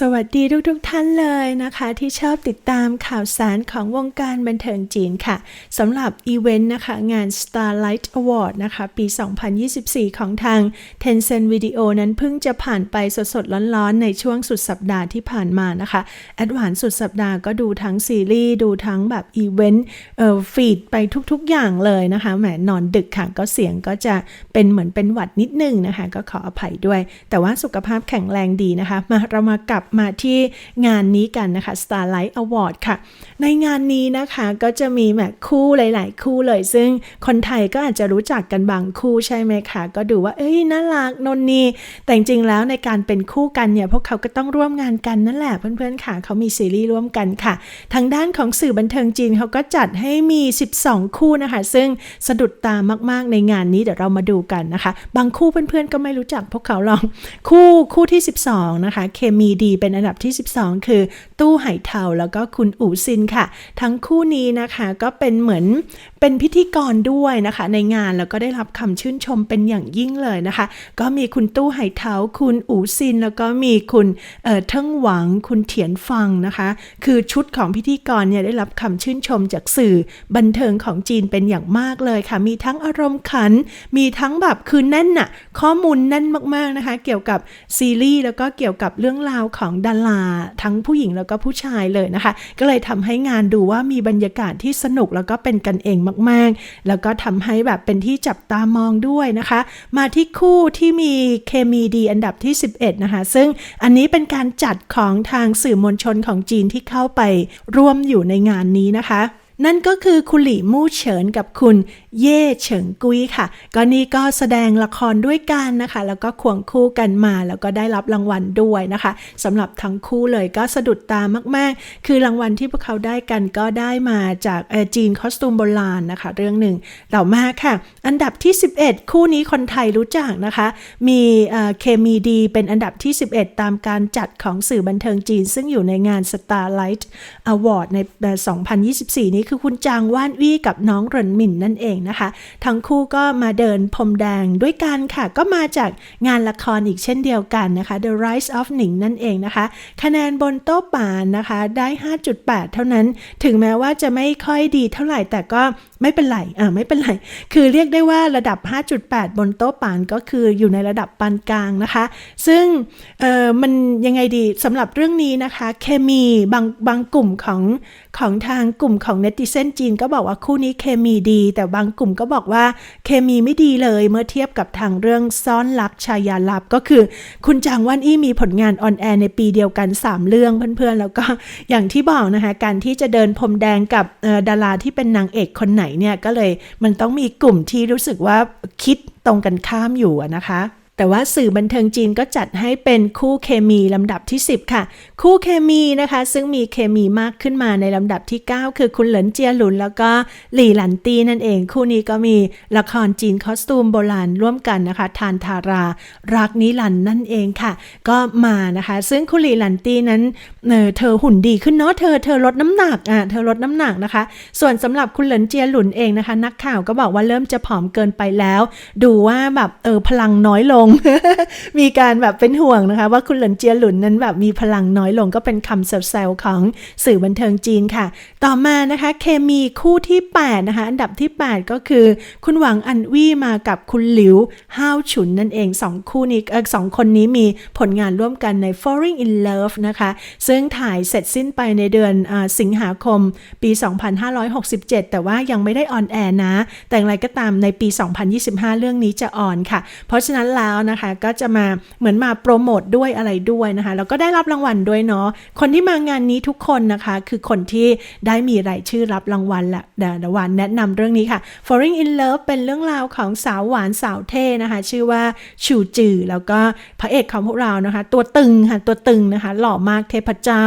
สวัสดีทุกๆทท่านเลยนะคะ ที่ชอบติดตามข่าวสารของวงการบันเทิงจีนค่ะสำหรับอีเวนต์นะคะ งาน Starlight Award นะคะ ปี 2024 ของทาง Tencent Video นั้นเพิ่งจะผ่านไปสดๆ ร้อนๆ ในช่วงสุดสัปดาห์ที่ผ่านมานะคะ แอดวานสุดสัปดาห์ก็ดูทั้งซีรีส์ ดูทั้งแบบอีเวนต์เอ่อฟีดไปทุกๆ อย่างเลยนะคะแหมนอนดึกค่ะก็เสียงก็จะเป็นเหมือนเป็นหวัดนิดนึงนะคะ ก็ขออภัยด้วย แต่ว่าสุขภาพแข็งแรงดีนะคะมาเรามากลับมาที่งานนี้กันนะคะ Starlight Award ค่ะ ในงานนี้นะคะก็จะมีแบบคู่หลาย ๆ คู่เลย ซึ่งคนไทยก็อาจจะรู้จักกันบางคู่ใช่ไหมคะ ก็ดูว่า เอ้ยน่ารักนนนีแต่จริงๆแล้วในการเป็นคู่กันเนี่ยพวกเขาก็ต้องร่วมงานกันนั่นแหละเพื่อนๆค่ะเขามีซีรีส์ร่วมกันค่ะ ทางด้านของสื่อบันเทิงจีนเขาก็จัดให้มี 12 คู่นะคะ ซึ่งสะดุดตามาก ๆ ในงานนี้เดี๋ยวเรามาดูกันนะคะ บางคู่เพื่อนๆก็ไม่รู้จักพวกเขาลองคู่คู่ที่ 12 นะคะ เคมีดีเป็นอันดับที่ 12 คือ ตู้ไหเทาแล้วก็คุณอู๋ซินค่ะ ทั้งคู่นี้นะคะก็เป็นเหมือนเป็นพิธีกรด้วยนะคะ ในงานแล้วก็ได้รับคำชื่นชมเป็นอย่างยิ่งเลยนะคะ ก็มีคุณตู้ไหเทาคุณอู๋ซิน แล้วก็มีคุณเอ่อเทิงหวัง คุณเถียนฟังนะคะ คือชุดของพิธีกรเนี่ยได้รับคำชื่นชมจากสื่อบันเทิงของจีนเป็นอย่างมากเลยค่ะ มีทั้งอารมณ์ขัน มีทั้งแบบคือแน่นน่ะข้อมูลแน่นมากๆนะคะ เกี่ยวกับซีรีส์แล้วก็เกี่ยวกับเรื่องราวของดาราทั้งผู้หญิงแล้วก็ผู้ชายเลยนะคะ ก็เลยทำให้งานดูว่ามีบรรยากาศที่สนุกแล้วก็เป็นกันเองมาก ๆ แล้วก็ทำให้แบบเป็นที่จับตามองด้วยนะคะ มาที่คู่ที่มีเคมีดีอันดับที่ 11 นะคะ ซึ่งอันนี้เป็นการจัดของทางสื่อมวลชนของจีนที่เข้าไปร่วมอยู่ในงานนี้นะคะ นั่นก็คือคุณหลี่มู่เฉินกับคุณเย่เฉิงกุ้ยค่ะ ก็นี่ก็แสดงละครด้วยกันนะคะ แล้วก็ควงคู่กันมาแล้วก็ได้รับรางวัลด้วยนะคะสำหรับทั้งคู่เลยก็สะดุดตามาก ๆ คือรางวัลที่พวกเขาได้กันก็ได้มาจากจีนคอสตูมโบราณนะคะ เรื่องหนึ่งต่อมาค่ะ อันดับที่ 11 คู่นี้คนไทยรู้จักนะคะ มีเคมีดีเป็นอันดับที่ 11 ตามการจัดของสื่อบันเทิงจีน ซึ่งอยู่ในงาน Starlight Award ในเอ่อ2024 นี้คือคุณจางว่านวี่กับน้องหรนหมินนั่นเองนะคะ ทั้งคู่ก็มาเดินพรมแดงด้วยกันค่ะ ก็มาจากงานละครอีกเช่นเดียวกันนะคะ The Rise of Ning นั่นเองนะคะ คะแนนบนโต๊ะป่านนะคะได้ 5.8 เท่านั้น ถึงแม้ว่าจะไม่ค่อยดีเท่าไหร่แต่ก็ ไม่เป็นไรอ่าไม่เป็นไร คือเรียกได้ว่าระดับ 5.8 บนโต๊ะปานก็คืออยู่ในระดับปานกลางนะคะ ซึ่งเออมันยังไงดีสำหรับเรื่องนี้นะคะ เคมีบางบางกลุ่มของของทางกลุ่มของเนติเซนจีน ก็บอกว่าคู่นี้เคมีดี แต่บางกลุ่มก็บอกว่าเคมีไม่ดีเลยเมื่อเทียบกับทางเรื่องซ่อนรักชายาลับก็คือ คุณจางว่านอี้มีผลงานออนแอร์ในปีเดียวกัน 3 เรื่องเพื่อนๆ แล้วก็อย่างที่บอกนะคะการที่จะเดินพรมแดงกับเอ่อดาราที่เป็นนางเอกคนไหนเนี่ยก็เลยมันต้องมีกลุ่มที่รู้สึกว่าคิดตรงกันข้ามอยู่นะคะ แต่ว่าสื่อบันเทิงจีนก็จัดให้เป็นคู่เคมีลำดับที่ 10 ค่ะ คู่เคมีนะคะ ซึ่งมีเคมีมากขึ้นมาในลำดับที่ 9 คือคุณเหลินเจียหลุน แล้วก็หลี่หลันตีนั่นเอง คู่นี้ก็มีละครจีนคอสตูมโบราณร่วมกันนะคะ ทานทารา รักนิรันนั่นเองค่ะ ก็มานะคะ ซึ่งคุณหลี่หลันตีนั้นเออเธอหุ่นดีขึ้นเนาะเธอเธอลดน้ำหนักอะเธอลดน้ำหนักนะคะ ส่วนสำหรับคุณเหลินเจียหลุนเองนะคะ นักข่าวก็บอกว่าเริ่มจะผอมเกินไปแล้ว ดูว่าแบบเออพลังน้อยลงมีการแบบเป็นห่วงนะคะ ว่าคุณหลินเจียหลุนนั้นแบบมีพลังน้อยลงก็เป็นคำแซวๆของสื่อบันเทิงจีนค่ะ ต่อมานะคะเคมีคู่ที่ 8 นะคะ อันดับที่ 8 ก็คือ คุณหวังอันวี่มากับคุณหลิวห้าวฉุนนั่นเองสองคู่นี้เออสองคนนี้มีผลงานร่วมกันใน Falling in Love นะคะ ซึ่งถ่ายเสร็จสิ้นไปในเดือนอสิงหาคมปี 2567 แต่ว่ายังไม่ได้ออนแอร์นะ แต่อย่างไรก็ตามในปี 2025 เรื่องนี้จะออนค่ะ เพราะฉะนั้นแล้วนะคะ ก็จะมาเหมือนมาโปรโมทด้วยอะไรด้วยนะคะ แล้วก็ได้รับรางวัลด้วยเนาะคนที่มางานนี้ทุกคนนะคะ คือคนที่ได้มีรายชื่อรับรางวัลละเดี๋ยวเดี๋ยววันแนะนำเรื่องนี้ค่ะ Falling in Love เป็นเรื่องราวของสาวหวานสาวเท่นะคะ ชื่อว่าชูจือแล้วก็พระเอกของพวกเรานะคะ ตัวตึงค่ะตัวตึงนะคะ หล่อมากเทพเจ้า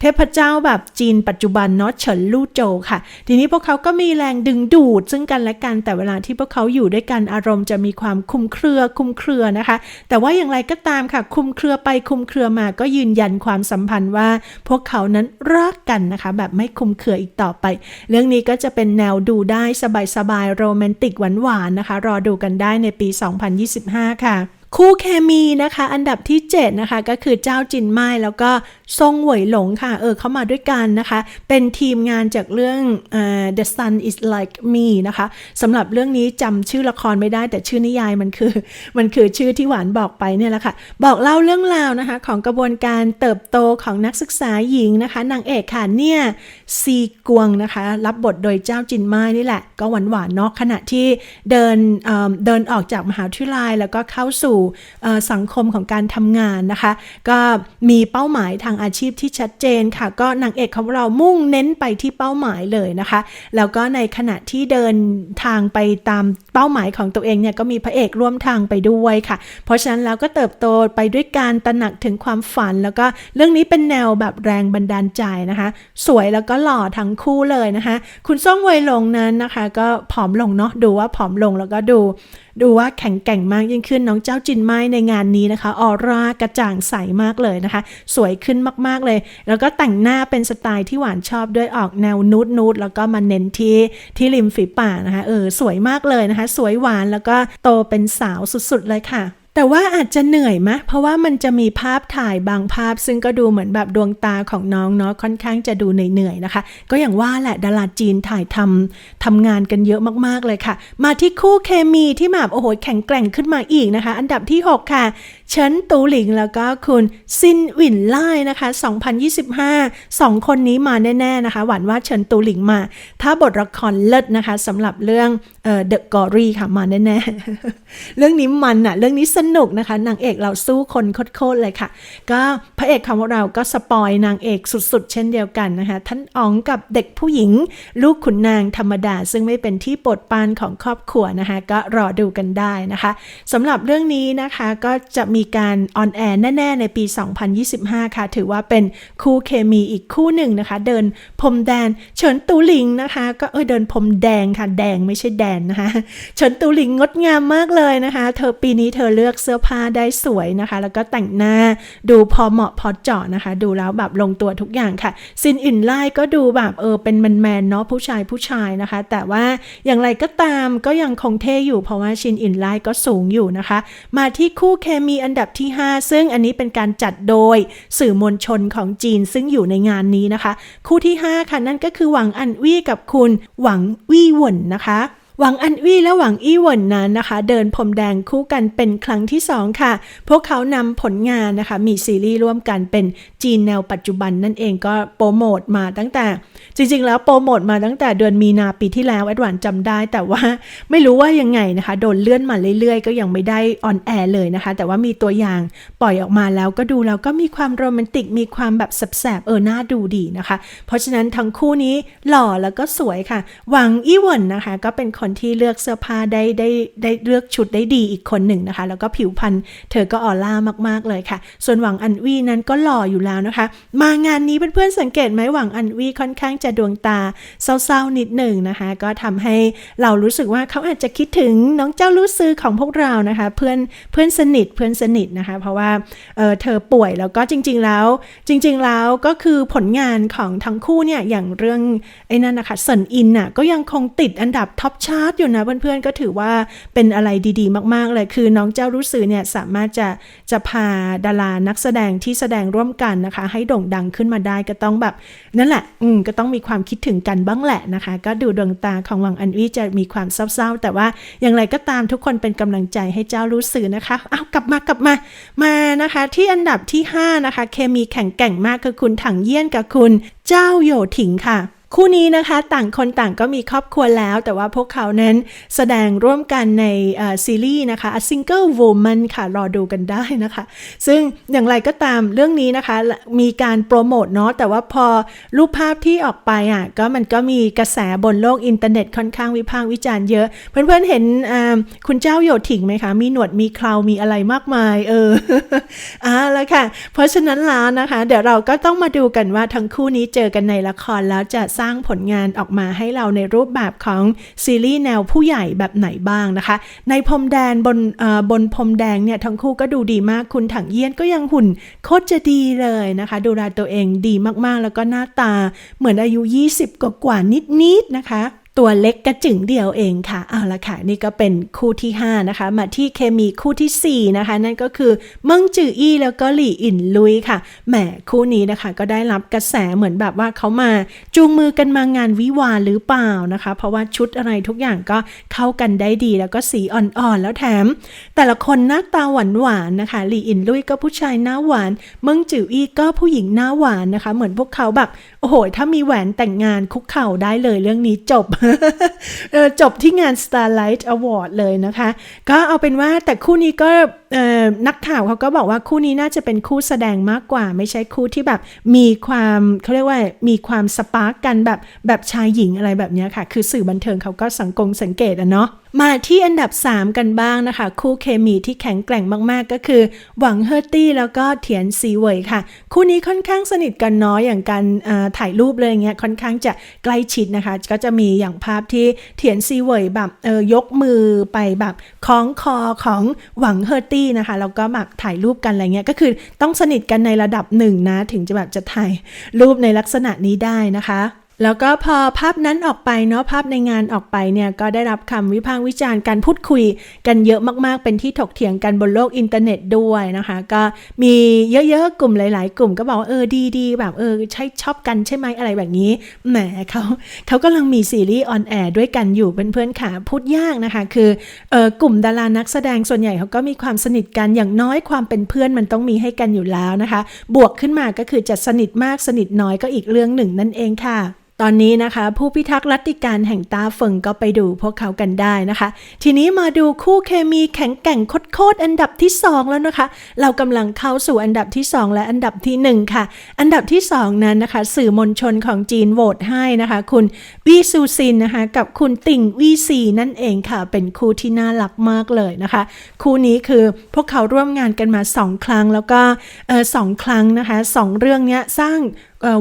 เทพเจ้าแบบจีนปัจจุบันเนาะเฉินลู่โจวค่ะ ทีนี้พวกเขาก็มีแรงดึงดูดซึ่งกันและกันแต่เวลาที่พวกเขาอยู่ด้วยกันอารมณ์จะมีความคุมเครือคุมเครือนะคะ แต่ว่าอย่างไรก็ตามค่ะ คุมเครือไปคุมเครือมาก็ยืนยันความสัมพันธ์ว่า พวกเขานั้นรักกันนะคะ แบบไม่คุมเครืออีกต่อไป เรื่องนี้ก็จะเป็นแนวดูได้สบายๆโรแมนติกหวานๆนะคะ รอดูกันได้ในปี 2025 ค่ะ คู่เคมีนะคะ อันดับที่ 7 นะคะ ก็คือเจ้าจินไม้แล้วก็ซงหวยหลงค่ะ เออเข้ามาด้วยกันนะคะ เป็นทีมงานจากเรื่องเออ The Sun is Like Me นะคะสำหรับเรื่องนี้จำชื่อละครไม่ได้แต่ชื่อนิยายมันคือ มันคือชื่อที่หวานบอกไปเนี่ยแหละค่ะ บอกเล่าเรื่องราวนะคะ ของกระบวนการเติบโตของนักศึกษาหญิงนะคะ นางเอกค่ะเนี่ยซีกวงนะคะ รับบทโดยเจ้าจินไม้นี่แหละ ก็หวานหวานๆเนาะขณะที่เดินเอิ่มเดินออกจากมหาวิทยาลัยแล้วก็เข้าสู่สังคมของการทำงานนะคะ ก็มีเป้าหมายทางอาชีพที่ชัดเจนค่ะ ก็นางเอกของเรามุ่งเน้นไปที่เป้าหมายเลยนะคะ แล้วก็ในขณะที่เดินทางไปตามเป้าหมายของตัวเองเนี่ยก็มีพระเอกร่วมทางไปด้วยค่ะ เพราะฉะนั้นแล้วก็เติบโตไปด้วยการตระหนักถึงความฝัน แล้วก็เรื่องนี้เป็นแนวแบบแรงบันดาลใจนะคะ สวยแล้วก็หล่อทั้งคู่เลยนะคะ คุณซ่องเวยหลงนั้นนะคะ ก็ผอมลงเนาะดูว่าผอมลงแล้วก็ดู ดูว่าแข็งแกร่งมากยิ่งขึ้นน้องเจ้าจินไม้ในงานนี้นะคะออร่ากระจ่างใสมากเลยนะคะ สวยขึ้นมากๆเลย แล้วก็แต่งหน้าเป็นสไตล์ที่หวานชอบด้วยออกแนวนูดนูดแล้วก็มาเน้นที่ที่ริมฝีปากนะคะเออสวยมากเลยนะคะ สวยหวานแล้วก็โตเป็นสาวสุดๆเลยค่ะ แต่ว่าอาจจะเหนื่อยไหมเพราะว่ามันจะมีภาพถ่ายบางภาพ ซึ่งก็ดูเหมือนแบบดวงตาของน้องเนาะค่อนข้างจะดูเหนื่อยๆนะคะ ก็อย่างว่าแหละดาราจีนถ่ายทำทำงานกันเยอะมากๆเลยค่ะ มาที่คู่เคมีที่แบบโอ้โหแข็งแกร่งขึ้นมาอีกนะคะ อันดับที่ 6 ค่ะเฉินตูหลิงแล้วก็คุณซินหวินไล่นะคะ 2025 2 คนนี้มาแน่ ๆ นะคะ หวั่นว่าเฉินตูหลิงมา ถ้าบทละครเลิศนะคะสำหรับเรื่องเอ่อ The Gory ค่ะ มาแน่ ๆ เรื่องนี้มันอะเรื่องนี้สนุกนะคะนางเอกเราสู้คนโคตรๆเลยค่ะ ก็พระเอกของเราก็สปอยนางเอกสุดๆ เช่นเดียวกันนะคะ ท่านอ๋องกับเด็กผู้หญิง ลูกขุนนางธรรมดา ซึ่งไม่เป็นที่โปรดปรานของครอบครัวนะคะ ก็รอดูกันได้นะคะสำหรับเรื่องนี้นะคะก็จะมีการออนแอร์แน่ ๆ ในปี 2025 ค่ะ ถือว่าเป็นคู่เคมีอีกคู่หนึ่งนะคะ เดินพรมแดน เฉินตูหลิงนะคะ ก็เออเดินพรมแดงค่ะ แดงไม่ใช่แดนนะคะ เฉินตูหลิงงดงามมากเลยนะคะ เธอปีนี้เธอเลือกเสื้อผ้าได้สวยนะคะ แล้วก็แต่งหน้าดูพอเหมาะพอเจาะนะคะ ดูแล้วแบบลงตัวทุกอย่างค่ะ ซินอินไล่ก็ดูแบบเออเป็นแมนๆเนาะผู้ชายผู้ชายนะคะ แต่ว่าอย่างไรก็ตามก็ยังคงเท่อยู่เพราะว่าชินอินไล่ก็สูงอยู่นะคะ มาที่คู่เคมีอันดับที่ 5 ซึ่งอันนี้เป็นการจัดโดยสื่อมวลชนของจีนซึ่งอยู่ในงานนี้นะคะ คู่ที่ 5 ค่ะ นั่นก็คือหวังอันวี่กับคุณหวังวี่หวนนะคะ หวังอันวี่และหวังอี้หวนนั้นนะคะ เดินพรมแดงคู่กันเป็นครั้งที่ 2 ค่ะ พวกเขานำผลงานนะคะ มีซีรีส์ร่วมกันเป็นจีนแนวปัจจุบันนั่นเองก็โปรโมทมาตั้งแต่ จริงๆ แล้วโปรโมทมาตั้งแต่เดือนมีนาปีที่แล้วแอดวานจำได้ แต่ว่าไม่รู้ว่ายังไงนะคะ โดนเลื่อนมาเรื่อยๆ ก็ยังไม่ได้ออนแอร์เลยนะคะ แต่ว่ามีตัวอย่างปล่อยออกมาแล้วก็ดูแล้วก็มีความโรแมนติกมีความแบบแสบๆเออน่าดูดีนะคะ เพราะฉะนั้นทั้งคู่นี้หล่อแล้วก็สวยค่ะหวังอี้หวนนะคะ ก็เป็นคนที่เลือกเสื้อผ้าได้ได้ได้เลือกชุดได้ดีอีกคนหนึ่งนะคะ แล้วก็ผิวพรรณเธอก็ออร่ามากๆเลยค่ะ ส่วนหวังอันวีนั้นก็หล่ออยู่แล้วนะคะ มางานนี้เพื่อนๆสังเกตไหมหวังอันวีค่อนข้างจะดวงตาเศร้าๆนิดหนึ่งนะคะ ก็ทำให้เรารู้สึกว่าเขาอาจจะคิดถึงน้องเจ้ารู้ซื้อของพวกเรานะคะ เพื่อนเพื่อนสนิทเพื่อนสนิทนะคะ เพราะว่าเออเธอป่วยแล้วก็จริง ๆแล้ว จริง ๆแล้วก็คือผลงานของทั้งคู่เนี่ยอย่างเรื่องไอ้นั่นนะคะเซินอินน่ะก็ยังคงติดอันดับท็อปชาร์ตอยู่นะเพื่อนๆก็ถือว่าเป็นอะไรดีๆ มากๆ เลยคือน้องเจ้ารู้สื่อเนี่ยสามารถจะจะพาดารานักแสดงที่แสดงร่วมกันนะคะ ให้โด่งดังขึ้นมาได้ก็ต้องแบบ นั่นแหละ อืมก็ต้องมีความคิดถึงกันบ้างแหละนะคะ ก็ดูดวงตาของหวังอันวีจะมีความเศร้าๆ แต่ว่าอย่างไรก็ตามทุกคนเป็นกำลังใจให้เจ้ารู้สื่อนะคะเอากลับมากลับมามานะคะ ที่อันดับที่ 5 นะคะ เคมีแข็งแกร่งมากคือคุณถังเยี่ยนกับคุณเจ้าโยถิงค่ะ คู่นี้นะคะต่างคนต่างก็มีครอบครัวแล้ว แต่ว่าพวกเขานั้นแสดงร่วมกันในซีรีส์นะคะ A Single Woman ค่ะรอดูกันได้นะคะ ซึ่งอย่างไรก็ตามเรื่องนี้นะคะ มีการโปรโมทเนาะแต่ว่าพอรูปภาพที่ออกไปอะก็มันก็มีกระแสบนโลกอินเทอร์เน็ตค่อนข้างวิพากษ์วิจารณ์เยอะ เพื่อนๆเห็นคุณเจ้าโยถิงไหมคะ มีหนวดมีเครามีอะไรมากมาย เอออ่าแล้วค่ะ เพราะฉะนั้นแล้วนะคะ เดี๋ยวเราก็ต้องมาดูกันว่าทั้งคู่นี้เจอกันในละครแล้วจะสร้างผลงานออกมาให้เราในรูปแบบของซีรีส์แนวผู้ใหญ่แบบไหนบ้างนะคะ ในพรมแดนบนบนพรมแดงเนี่ยทั้งคู่ก็ดูดีมากคุณถังเยี่ยนก็ยังหุ่นโคตรจะดีเลยนะคะ ดูแลตัวเองดีมากๆ แล้วก็หน้าตาเหมือนอายุ 20 กว่านิดๆนะคะ ตัวเล็กกระจึงเดียวเองค่ะ เอาละค่ะ นี่ก็เป็นคู่ที่ 5 นะคะ มาที่เคมีคู่ทีสี่ 4 นะคะ นั่นก็คือเมิงจืออี้แล้วก็หลี่อินลุยค่ะ แหมคู่นี้นะคะ ก็ได้รับกระแสเหมือนแบบว่าเขามาจูงมือกันมางานวิวาหรือเปล่านะคะ เพราะว่าชุดอะไรทุกอย่างก็เข้ากันได้ดี แล้วก็สีอ่อนๆ แล้วแถม แต่ละคนหน้าตาหวานๆนะคะ หลี่อินลุยก็ผู้ชายหน้าหวาน เมิงจืออี้ก็ผู้หญิงหน้าหวานนะคะ เหมือนพวกเขาแบบ โอ้โห ถ้ามีแหวนแต่งงานคุกเข่าได้เลยเรื่องนี้จบจบที่งาน Starlight Award เลยนะคะ ก็เอาเป็นว่าแต่คู่นี้ก็ นักข่าวเขาก็บอกว่าคู่นี้น่าจะเป็นคู่แสดงมากกว่า ไม่ใช่คู่ที่แบบมีความเขาเรียกว่ามีความสปาร์กกันแบบแบบชายหญิงอะไรแบบนี้ค่ะ คือสื่อบันเทิงเขาก็สังกงสังเกตอะเนาะมาที่อันดับ 3 กันบ้างนะคะ คู่เคมีที่แข็งแกร่งมาก ๆ ก็คือ หวังเฮอร์ตี้แล้วก็เถียนซีเวยค่ะ คู่นี้ค่อนข้างสนิทกันเน้อยอย่างการถ่ายรูปเลยอย่างเงี้ยค่อนข้างจะใกล้ชิดนะคะ ก็จะมีอย่างภาพที่เถียนซีเวยแบบเออยกมือไปแบบคล้องคอของหวังเฮอร์ตี้นะคะ แล้วก็แบบถ่ายรูปกันอะไรเงี้ย ก็คือต้องสนิทกันในระดับหนึ่งนะ ถึงจะแบบจะถ่ายรูปในลักษณะนี้ได้นะคะ แล้วก็พอภาพนั้นออกไปเนาะภาพในงานออกไปเนี่ยก็ได้รับคำวิพากษ์วิจารณ์การพูดคุยกันเยอะมากๆ เป็นที่ถกเถียงกันบนโลกอินเทอร์เน็ตด้วยนะคะ ก็มีเยอะๆกลุ่มหลาย ๆ กลุ่มก็บอกว่าเออดีๆแบบเออใช่ชอบกันใช่ไหมอะไรแบบนี้แหมเขาเขากำลังมีซีรีส์ออนแอร์ด้วยกันอยู่เพื่อนๆค่ะพูดยากนะคะ คือเออกลุ่มดารานักแสดงส่วนใหญ่เขาก็มีความสนิทกันอย่างน้อยความเป็นเพื่อนมันต้องมีให้กันอยู่แล้วนะคะ บวกขึ้นมาก็คือจะสนิทมากสนิทน้อยก็อีกเรื่องหนึ่งนั่นเองค่ะตอนนี้นะคะ ผู้พิทักษ์ลัติการแห่งตาเฟิงก็ไปดูพวกเขากันได้นะคะ ทีนี้มาดูคู่เคมีแข็งแกร่งโคตรอันดับที่ 2 แล้วนะคะ เรากำลังเข้าสู่อันดับที่ 2 และอันดับทีหนึ่1 ค่ะ อันดับที่ 2 นั้นนะคะ สื่อมวลชนของจีนโหวตให้นะคะ คุณวีซูซินนะคะ กับคุณติ่งวีซีนั่นเองค่ะ เป็นคู่ที่น่ารักมากเลยนะคะ คู่นี้คือพวกเขาร่วมงานกันมา 2 ครั้งแล้วก็สองครั้งนะคะสองเรื่องนี้สร้าง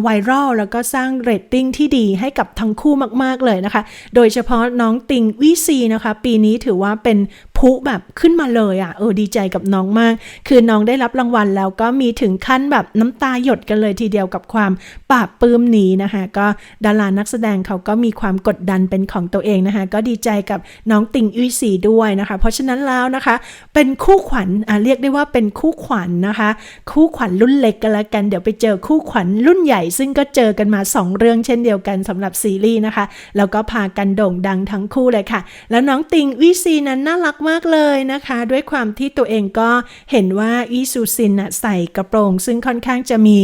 ไวรัลแล้วก็สร้างเรตติ้งที่ดีให้กับทั้งคู่มาก ๆ เลยนะคะ โดยเฉพาะน้องติงวิซีนะคะ ปีนี้ถือว่าเป็นพุแบบขึ้นมาเลยอะ่ะเออดีใจกับน้องมาก คือน้องได้รับรางวัลแล้วก็มีถึงขั้นแบบน้ำตาหยดกันเลยทีเดียวกับความปราบปลื้มนี้นะคะ ก็ดารานักแสดงเขาก็มีความกดดันเป็นของตัวเองนะคะ ก็ดีใจกับน้องติงวิซีด้วยนะคะ เพราะฉะนั้นแล้วนะคะ เป็นคู่ขวัญอะเรียกได้ว่าเป็นคู่ขวัญนะคะ คู่ขวัญรุ่นเล็กกันล้วกันเดี๋ยวไปเจอคู่ขวัญรุ่นใหญ่ซึ่งก็เจอกันมา 2 เรื่องเช่นเดียวกันสำหรับซีรีส์นะคะ แล้วก็พากันโด่งดังทั้งคู่เลยค่ะ แล้วน้องติงวิซีนั้นน่ารักมากเลยนะคะ ด้วยความที่ตัวเองก็เห็นว่าอีซูซินน่ะใส่กระโปรง ซึ่งค่อนข้างจะมี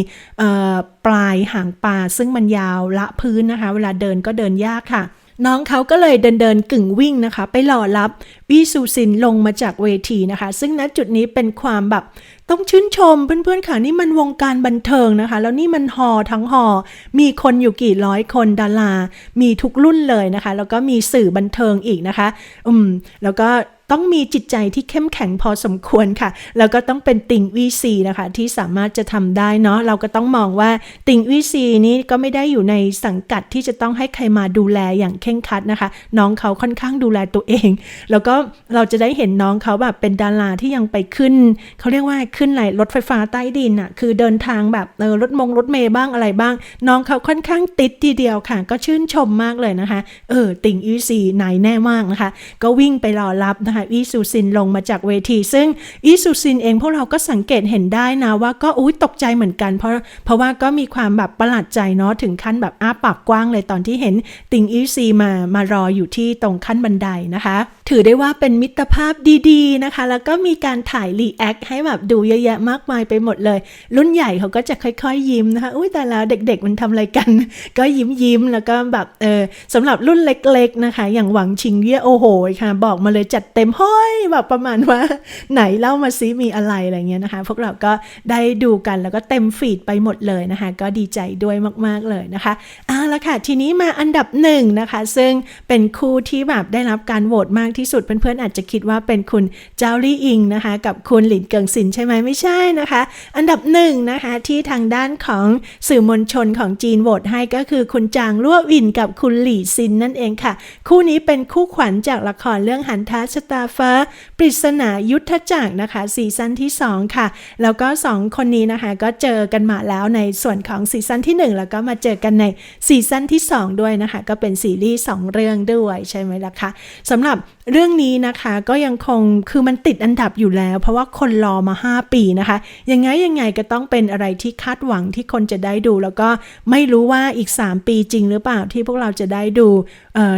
ปลายหางปลาซึ่งมันยาวละพื้นนะคะ เวลาเดินก็เดินยากค่ะ น้องเขาก็เลยเดินเดินกึ่งวิ่งนะคะ ไปรอรับวีซูซินลงมาจากเวทีนะคะ ซึ่งณจุดนี้เป็นความแบบต้องชื่นชมเพื่อนๆค่ะนี่มันวงการบันเทิงนะคะ แล้วนี่มันหอทั้งหอ มีคนอยู่กี่ร้อยคนดารา มีทุกรุ่นเลยนะคะ แล้วก็มีสื่อบันเทิงอีกนะคะ อืม แล้วก็ ต้องมีจิตใจที่เข้มแข็งพอสมควรค่ะ แล้วก็ต้องเป็นติ่งวีซีนะคะ ที่สามารถจะทำได้เนาะเราก็ต้องมองว่าติ่งวีซีนี้ก็ไม่ได้อยู่ในสังกัดที่จะต้องให้ใครมาดูแลอย่างเคร่งคัดนะคะ น้องเขาค่อนข้างดูแลตัวเอง แล้วก็เราจะได้เห็นน้องเขาแบบเป็นดาราที่ยังไปขึ้น เขาเรียกว่าขึ้นไหนรถไฟฟ้าใต้ดินอะ่ะคือเดินทางแบบเออรถมงรถเมย์บ้างอะไรบ้าง น้องเขาค่อนข้างติดทีเดียวค่ะ ก็ชื่นชมมากเลยนะคะ เออติ่งอีซีนายแน่มากนะคะ ก็วิ่งไปรอรับนะคะอีซูซินลงมาจากเวที ซึ่งอีซูซินเองพวกเราก็สังเกตเห็นได้นะว่าก็อุ้ยตกใจเหมือนกัน เพราะเพราะว่าก็มีความแบบประหลาดใจเนาะถึงขั้นแบบอ้าปากกว้างเลยตอนที่เห็นติงอีซีมามารออยู่ที่ตรงขั้นบันไดนะคะ ถือได้ว่าเป็นมิตรภาพดีๆนะคะ แล้วก็มีการถ่ายรีแอคให้แบบดูเยอะแยะมากมายไปหมดเลย รุ่นใหญ่เขาก็จะค่อยๆยิ้มนะคะอุ้ยแต่แล้วเด็กๆมันทำอะไรกัน ก็ยิ้มยิ้มแล้วก็แบบเออสำหรับรุ่นเล็กๆนะคะ อย่างหวังชิงเย่โอ้โหค่ะ บอกมาเลยจัดเต็มห้ยแบบประมาณว่า ไหนเล่ามาซิมีอะไรอะไรเงี้ยนะคะ พวกเราก็ได้ดูกันแล้วก็เต็มฟีดไปหมดเลยนะคะ ก็ดีใจด้วยมากๆเลยนะคะเอาละค่ะ ทีนี้มาอันดับหนึ่งนะคะ ซึ่งเป็นคู่ที่แบบได้รับการโหวตมากที่สุดเพื่อนๆอาจจะคิดว่าเป็นคุณเจ้าลี่อิงนะคะ กับคุณหลินเกิงซินใช่ไหมไม่ใช่นะคะ อันดับหนึ่งนะคะที่ทางด้านของสื่อมวลชนของจีนโหวตให้ก็คือคุณจางลั่ววินกับคุณหลี่ซินนั่นเองค่ะ คู่นี้เป็นคู่ขวัญจากละครเรื่องหันท้าชะตาฟ้า ปริศนายุทธจักรนะคะซีซั่นที่ 2 ค่ะ แล้วก็ 2 คนนี้นะคะ ก็เจอกันมาแล้วในส่วนของซีซั่นที่ 1 แล้วก็มาเจอกันในซีซั่นที่ 2 ด้วยนะคะ ก็เป็นซีรีส์2เรื่องด้วยใช่ไหมล่ะคะสำหรับ เรื่องนี้นะคะก็ยังคงคือมันติดอันดับอยู่แล้ว เพราะว่าคนรอมา 5 ปีนะคะ ยังไงยังไงก็ต้องเป็นอะไรที่คาดหวังที่คนจะได้ดู แล้วก็ไม่รู้ว่าอีก 3 ปีจริงหรือเปล่าที่พวกเราจะได้ดู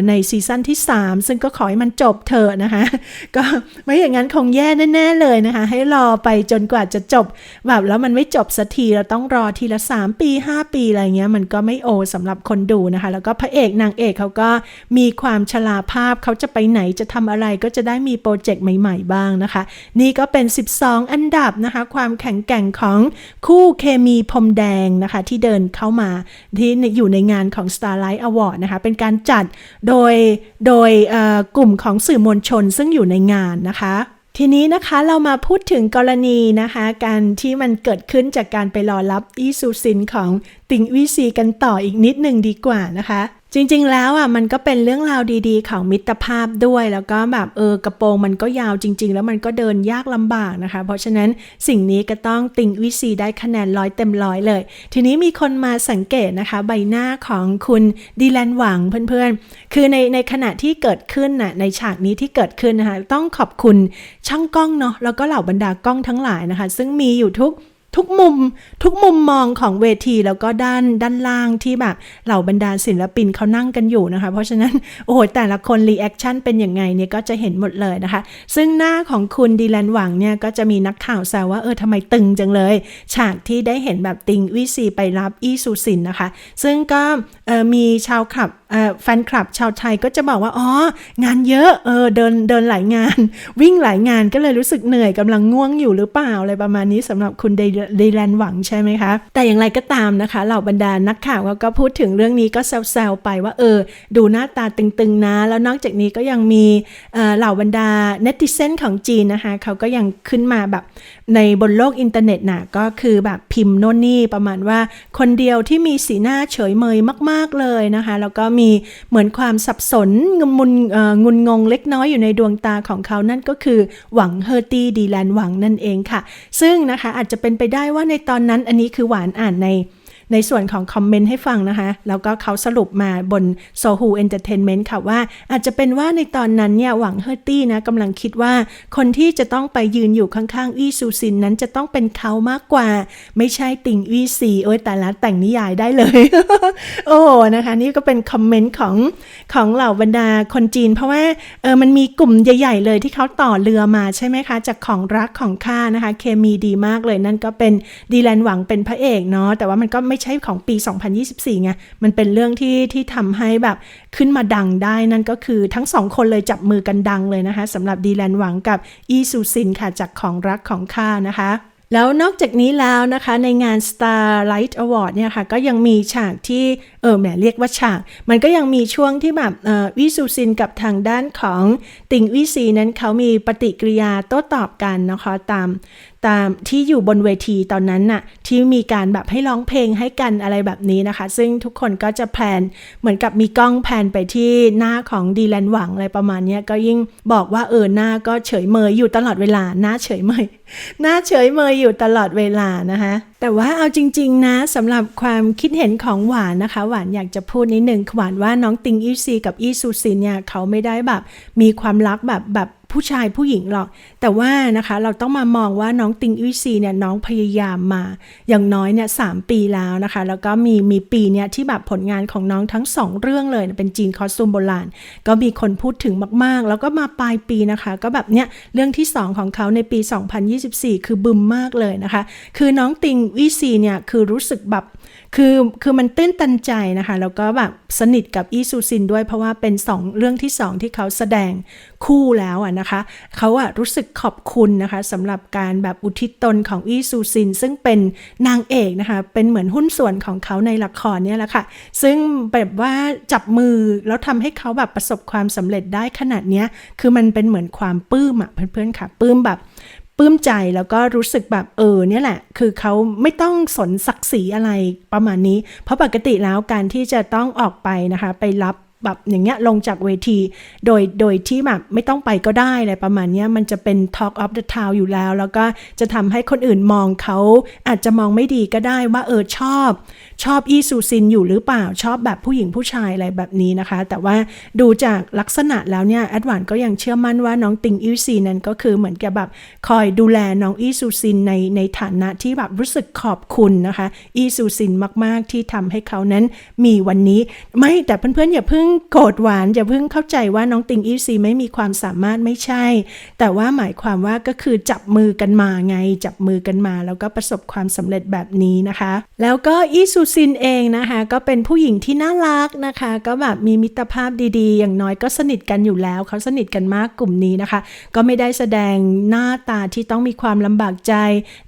ในซีซั่นที่ 3 ซึ่งก็ขอให้มันจบเถอะนะคะ ก็ไม่อย่างนั้นคงแย่แน่ๆเลยนะคะ ให้รอไปจนกว่าจะจบแบบแล้วมันไม่จบสักทีเราต้องรอทีละ 3 ปี 5 ปีอะไรเงี้ยมันก็ไม่โอสำหรับคนดูนะคะ แล้วก็พระเอกนางเอกเขาก็มีความชลาภาพเขาจะไปไหนจะทำอะไรก็จะได้มีโปรเจกต์ใหม่ ๆ บ้างนะคะ นี่ก็เป็น 12 อันดับนะคะ ความแข็งแกร่งของคู่เคมีพรมแดงนะคะ ที่เดินเข้ามาที่อยู่ในงานของ Starlight Award นะคะ เป็นการจัดโดยโดยกลุ่มของสื่อมวลชนซึ่งอยู่ในงานนะคะทีนี้นะคะเรามาพูดถึงกรณีนะคะ การที่มันเกิดขึ้นจากการไปรอรับอีซูซินของ ติ่งวิซีกันต่ออีกนิดหนึ่งดีกว่านะคะ จริงๆแล้วอะมันก็เป็นเรื่องราวดีๆ ของมิตรภาพด้วย แล้วก็แบบเออกระโปรงมันก็ยาวจริง ๆ แล้วมันก็เดินยากลำบากนะคะ เพราะฉะนั้นสิ่งนี้ก็ต้องติ่งวิซีได้คะแนนร้อยเต็มร้อยเลย ทีนี้มีคนมาสังเกตนะคะ ใบหน้าของคุณดีแลนหวังเพื่อนๆ คือในในขณะที่เกิดขึ้นน่ะในฉากนี้ที่เกิดขึ้นนะคะต้องขอบคุณช่างกล้องเนาะแล้วก็เหล่าบรรดากล้องทั้งหลายนะคะ ซึ่งมีอยู่ทุก ทุกมุมทุกมุมมองของเวทีแล้วก็ด้านด้านล่างที่แบบเหล่าบรรดาศิลปินเขานั่งกันอยู่นะคะ เพราะฉะนั้น โอ้โห แต่ละคนรีแอคชั่นเป็นยังไงเนี่ยก็จะเห็นหมดเลยนะคะ ซึ่งหน้าของคุณดีแลนหวังเนี่ยก็จะมีนักข่าวแซวว่าเออทำไมตึงจังเลย ฉากที่ได้เห็นแบบติงวิซีไปรับอีซูซินนะคะ ซึ่งก็มีชาวขับแฟนคลับชาวไทยก็จะบอกว่า อ๋อ งานเยอะเออเดินเดินหลายงาน วิ่งหลายงานก็เลยรู้สึกเหนื่อยกำลังง่วงอยู่หรือเปล่าอะไรประมาณนี้สำหรับคุณเดแลนหวังใช่ไหมคะ แต่อย่างไรก็ตามนะคะ เหล่าบรรดานักข่าวก็พูดถึงเรื่องนี้ก็แซวๆไปว่าเออ ดูหน้าตาตึงๆนะ แล้วนอกจากนี้ก็ยังมีเหล่าบรรดาเนติเซนของจีนนะคะเขาก็ยังขึ้นมาแบบในบนโลกอินเทอร์เน็ตนะก็คือแบบพิมพ์โน่นนี่ประมาณว่าคนเดียวที่มีสีหน้าเฉยเมยมาก ๆเลยนะคะ แล้วก็มีเหมือนความสับสนงมุนงุนงงเล็กน้อยอยู่ในดวงตาของเขานั่นก็คือหวังเฮอร์ตี้ดีแลนหวังนั่นเองค่ะ ซึ่งนะคะอาจจะเป็นไปได้ว่าในตอนนั้นอันนี้คือหวานอ่านใน ในส่วนของคอมเมนต์ให้ฟังนะคะ แล้วก็เขาสรุปมาบน Sohu Entertainment ค่ะว่า อาจจะเป็นว่าในตอนนั้นเนี่ยหวังเฮอร์ตี้นะกำลังคิดว่า คนที่จะต้องไปยืนอยู่ข้างๆ อีซูซินนั้นจะต้องเป็นเขามากกว่า ไม่ใช่ติงอีซีโอ้ยแต่ละแต่งนิยายได้เลย โอ้นะคะ นี่ก็เป็นคอมเมนต์ของของเหล่าบรรดาคนจีน เพราะว่าเออมันมีกลุ่มใหญ่ๆเลยที่เขาต่อเรือมาใช่ไหมคะ จากของรักของข้านะคะ เคมีดีมากเลยนั่นก็เป็นดีแลนหวังเป็นพระเอกเนาะแต่ว่ามันก็ไม่ใช่ของปี 2024ไงมันเป็นเรื่องที่ที่ทำให้แบบขึ้นมาดังได้นั่นก็คือทั้งสองคนเลยจับมือกันดังเลยนะคะสำหรับดีแลนหวังกับอีซูซินค่ะจากของรักของข้านะคะแล้วนอกจากนี้แล้วนะคะในงาน Starlight Award เนี่ยค่ะก็ยังมีฉากที่เออแหมเรียกว่าฉาก มันก็ยังมีช่วงที่แบบวิสุซินกับทางด้านของติงวิซีนั้นเขามีปฏิกิริยาโต้ตอบกันนะคะตาม ตามที่อยู่บนเวทีตอนนั้นน่ะที่มีการแบบให้ร้องเพลงให้กันอะไรแบบนี้นะคะ ซึ่งทุกคนก็จะแพนเหมือนกับมีกล้องแพนไปที่หน้าของดีแลนหวังอะไรประมาณนี้ก็ยิ่งบอกว่าเออหน้าก็เฉยเมยอยู่ตลอดเวลาหน้าเฉยเมยหน้าเฉยเมยอยู่ตลอดเวลานะคะแต่ว่าเอาจริง ๆ นะสำหรับความคิดเห็นของหวานนะคะ หวานอยากจะพูดนิดนึงหวานว่าน้องติงอีซีกับอีซูซินเนี่ยเขาไม่ได้แบบมีความรักแบบแบบ ผู้ชายผู้หญิงหรอก แต่ว่านะคะเราต้องมามองว่าน้องติงอิซีเนี่ยน้องพยายามมา อย่างน้อยเนี่ยสปีแล้วนะคะ แล้วก็มีมีปีเนี่ยที่แบบผลงานของน้องทั้งสองเรื่องเลย เป็นจีนคอสตูมโบราณ ก็มีคนพูดถึงมาก ๆ แล้วก็มาปลายปีนะคะ ก็แบบเนี้ยเรื่องที่ 2 ของเขาในปี 2024 คือบึมมากเลยนะคะ คือน้องติงวิซีเนี่ยคือรู้สึกแบบ คือคือมันตื้นตันใจนะคะ แล้วก็แบบสนิทกับอีซูซินด้วยเพราะว่าเป็น 2 เรื่องที่ 2 ที่เขาแสดงคู่แล้วอะนะคะ เขาอะรู้สึกขอบคุณนะคะสำหรับการแบบอุทิศตนของอีซูซิน ซึ่งเป็นนางเอกนะคะ เป็นเหมือนหุ้นส่วนของเขาในละครเนี่ยแหละค่ะ ซึ่งแบบว่าจับมือแล้วทำให้เขาแบบประสบความสำเร็จได้ขนาดเนี้ย คือมันเป็นเหมือนความปลื้มอะเพื่อนๆค่ะปลื้มแบบ ลื้มใจแล้วก็รู้สึกแบบเออเนี่ยแหละ คือเขาไม่ต้องสนศักดิ์ศรีอะไรประมาณนี้ เพราะปกติแล้วการที่จะต้องออกไปนะคะ ไปรับ แบบอย่างเงี้ยลงจากเวที โดยโดยที่แบบไม่ต้องไปก็ได้อะไรประมาณเนี้ยมันจะเป็น Talk of the Town อยู่แล้ว แล้วก็จะทำให้คนอื่นมองเขาอาจจะมองไม่ดีก็ได้ว่าเออชอบ ชอบอีซูซินอยู่หรือเปล่าชอบแบบผู้หญิงผู้ชายอะไรแบบนี้นะคะ แต่ว่าดูจากลักษณะแล้วเนี่ยแอดวานก็ยังเชื่อมั่นว่าน้องติงอีซีนั้นก็คือเหมือนกับแบบคอยดูแลน้องอีซูซินในในฐานะที่แบบรู้สึกขอบคุณนะคะ อีซูซินมาก ๆ ที่ทำให้เขานั้นมีวันนี้ ไม่แต่เพื่อนๆอย่าเพิ่งโกรธหวานอย่าเพิ่งเข้าใจว่าน้องติงอีซีไม่มีความสามารถไม่ใช่ แต่ว่าหมายความว่าก็คือจับมือกันมาไง จับมือกันมา แล้วก็ประสบความสำเร็จแบบนี้นะคะ แล้วก็อีซูซินเองนะคะ ก็เป็นผู้หญิงที่น่ารักนะคะ ก็แบบมีมิตรภาพดีๆ อย่างน้อยก็สนิทกันอยู่แล้ว เขาสนิทกันมากกลุ่มนี้นะคะ ก็ไม่ได้แสดงหน้าตาที่ต้องมีความลำบากใจ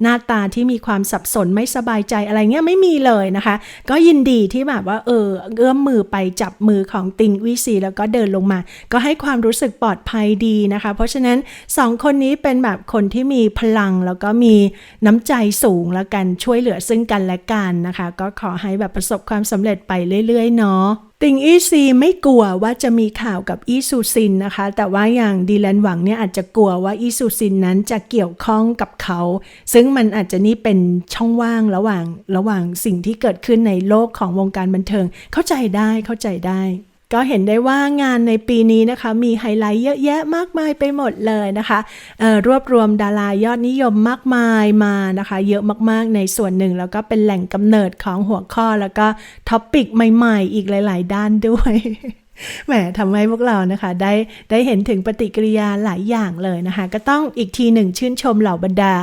หน้าตาที่มีความสับสนไม่สบายใจอะไรเงี้ยไม่มีเลยนะคะ ก็ยินดีที่แบบว่าเออเอื้อมมือไปจับมือของติงวิซีแล้วก็เดินลงมา ก็ให้ความรู้สึกปลอดภัยดีนะคะ เพราะฉะนั้นสองคนนี้เป็นแบบคนที่มีพลังแล้วก็มีน้ำใจสูงแล้วกันช่วยเหลือซึ่งกันและกันนะคะ ก็ขอให้แบบประสบความสำเร็จไปเรื่อยๆเนาะติงอีซีไม่กลัวว่าจะมีข่าวกับอีซูซินนะคะ แต่ว่าอย่างดีแลนหวังเนี่ยอาจจะกลัวว่าอีซูซินนั้นจะเกี่ยวข้องกับเขา ซึ่งมันอาจจะนี่เป็นช่องว่างระหว่างระหว่างสิ่งที่เกิดขึ้นในโลกของวงการบันเทิงเข้าใจได้เข้าใจได้ ก็เห็นได้ว่างานในปีนี้นะคะ มีไฮไลท์เยอะแยะมากมายไปหมดเลยนะคะรวบรวมดารายอดนิยมมากมายมานะคะ เยอะมากๆในส่วนหนึ่ง แล้วก็เป็นแหล่งกำเนิดของหัวข้อแล้วก็ท็อปิกใหม่ๆ อีกหลาย ๆ ด้านด้วย แหมทำให้พวกเรานะคะ ได้ได้เห็นถึงปฏิกิริยาหลายอย่างเลยนะคะ ก็ต้องอีกทีหนึ่งชื่นชมเหล่าบรรดา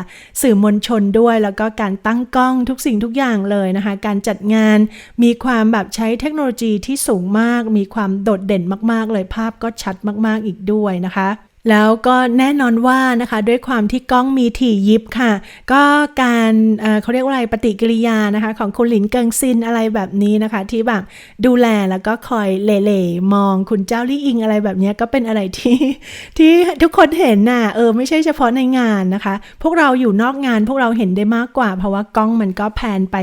สื่อมวลชนด้วย แล้วก็การตั้งกล้องทุกสิ่งทุกอย่างเลยนะคะ การจัดงานมีความแบบใช้เทคโนโลยีที่สูงมาก มีความโดดเด่นมาก ๆ เลยภาพก็ชัดมาก ๆ อีกด้วยนะคะ แล้วก็แน่นอนว่านะคะด้วยความที่กล้องมีถี่ยิบค่ะ ก็การเเขาเรียกว่าอะไรปฏิกิริยานะคะของคุณหลินเกิงซินอะไรแบบนี้นะคะ ที่แบบดูแลแล้วก็คอยเล่ๆมองคุณเจ้าลี่อิงอะไรแบบนี้ก็เป็นอะไรที่ที่ทุกคนเห็นน่ะเออไม่ใช่เฉพาะในงานนะคะ พวกเราอยู่นอกงานพวกเราเห็นได้มากกว่า เพราะว่ากล้องมันก็แพนไป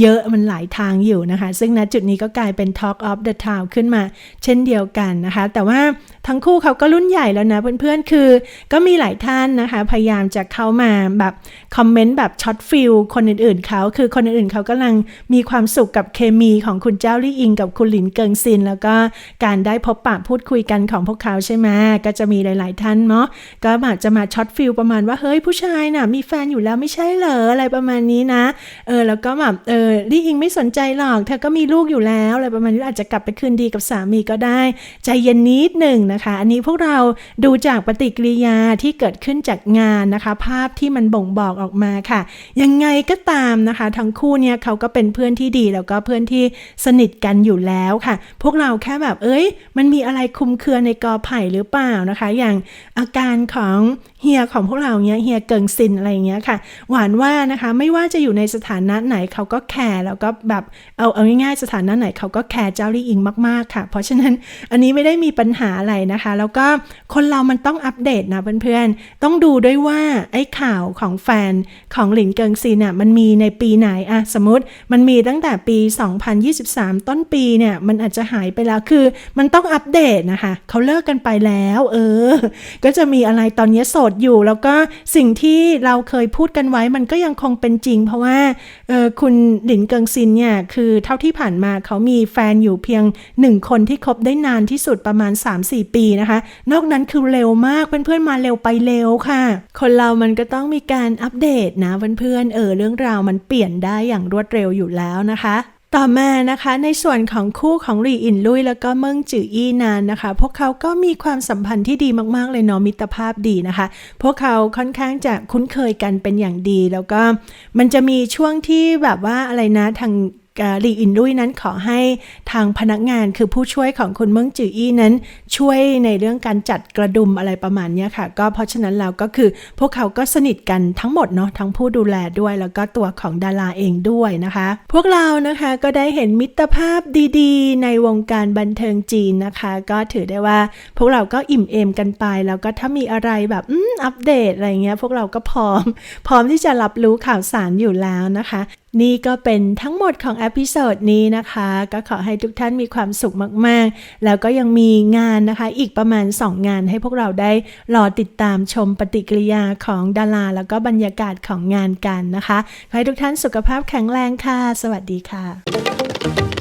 เยอะมันหลายทางอยู่นะคะ ซึ่งณจุดนี้ก็กลายเป็น Talk of the Town ขึ้นมา เช่นเดียวกันนะคะ แต่ว่า ทั้งคู่เขาก็รุ่นใหญ่แล้วนะเพื่อนๆ คือ ก็มีหลายท่านนะคะ พยายามจะเข้ามาแบบคอมเมนต์แบบช็อตฟิลคนอื่นๆเขาคือคนอื่นๆเขากำลังมีความสุขกับเคมีของคุณเจ้าลี่อิง กับคุณหลินเกิงซิน แล้วก็การได้พบปะพูดคุยกันของพวกเขาใช่ไหมก็จะมีหลาย ๆท่านเนาะก็อาจจะมาช็อตฟิลประมาณว่าเฮ้ยผู้ชายน่ะมีแฟนอยู่แล้วไม่ใช่เหรออะไรประมาณนี้นะเออแล้วก็แบบเออลี่อิงไม่สนใจหรอกเธอก็มีลูกอยู่แล้วอะไรประมาณนี้อาจจะกลับไปคืนดีกับสามีก็ได้ ใจเย็นนิดหนึ่งนะคะ อันนี้พวกเราดูจากปฏิกิริยาที่เกิดขึ้นจากงานนะคะ ภาพที่มันบ่งบอกออกมาค่ะ ยังไงก็ตามนะคะ ทั้งคู่เนี่ยเขาก็เป็นเพื่อนที่ดีแล้วก็เพื่อนที่สนิทกันอยู่แล้วค่ะ พวกเราแค่แบบเอ้ย มันมีอะไรคุมเครือในกอไผ่หรือเปล่านะคะ อย่างอาการของเฮียของพวกเราเนี่ยเฮียเกิงซินอะไรอย่างเงี้ยค่ะ หวานว่านะคะไม่ว่าจะอยู่ในสถานะไหนเขาก็แคร์แล้วก็แบบเอาเอาง่ายๆสถานะไหนเขาก็แคร์เจ้าลี่อิงมากๆค่ะ เพราะฉะนั้นอันนี้ไม่ได้มีปัญหาอะไรนะคะ แล้วก็คนเรามันต้องอัปเดตนะเพื่อนๆ ต้องดูด้วยว่าไอ้ข่าวของแฟนของหลินเกิงซินอะมันมีในปีไหนอะสมมติมันมีตั้งแต่ปี 2023 ต้นปีเนี่ยมันอาจจะหายไปแล้วคือ มันต้องอัปเดตนะคะเขาเลิกกันไปแล้ว เออ ก็จะมีอะไรตอนนี้โสดอยู่แล้วก็สิ่งที่เราเคยพูดกันไว้มันก็ยังคงเป็นจริง เพราะว่าเออคุณหลินเกิงซินเนี่ยคือเท่าที่ผ่านมาเขามีแฟนอยู่เพียงหนึ่งคนที่คบได้นานที่สุดประมาณ 3-4 ปีนะคะ นอกนั้นคือเร็วมากเพื่อนๆมาเร็วไปเร็วค่ะ คนเรามันก็ต้องมีการอัปเดตนะเพื่อนๆเออเรื่องราวมันเปลี่ยนได้อย่างรวดเร็วอยู่แล้วนะคะต่อมานะคะในส่วนของคู่ของหลีอินลุยแล้วก็เมิงจืออี้นานนะคะ พวกเขาก็มีความสัมพันธ์ที่ดีมากๆเลยเนาะมิตรภาพดีนะคะ พวกเขาค่อนข้างจะคุ้นเคยกันเป็นอย่างดี แล้วก็มันจะมีช่วงที่แบบว่าอะไรนะทาง ลีอินลุยนั้นขอให้ทางพนักงานคือผู้ช่วยของคุณเมิงจืออี้นั้น ช่วยในเรื่องการจัดกระดุมอะไรประมาณนี้ค่ะ ก็เพราะฉะนั้นแล้วก็คือพวกเขาก็สนิทกันทั้งหมดเนาะทั้งผู้ดูแลด้วย แล้วก็ตัวของดาราเองด้วยนะคะ พวกเรานะคะก็ได้เห็นมิตรภาพดีๆ ในวงการบันเทิงจีนนะคะ ก็ถือได้ว่าพวกเราก็อิ่มเอมกันไป แล้วก็ถ้ามีอะไรแบบอัปเดตอะไรเงี้ยพวกเราก็พร้อม พร้อมที่จะรับรู้ข่าวสารอยู่แล้วนะคะนี่ก็เป็นทั้งหมดของอพิโซดนี้นะคะ ก็ขอให้ทุกท่านมีความสุขมาก ๆ แล้วก็ยังมีงานนะคะ อีกประมาณ 2 งานให้พวกเราได้รอติดตามชมปฏิกิริยาของดารา แล้วก็บรรยากาศของงานกันนะคะ ขอให้ทุกท่านสุขภาพแข็งแรงค่ะ สวัสดีค่ะ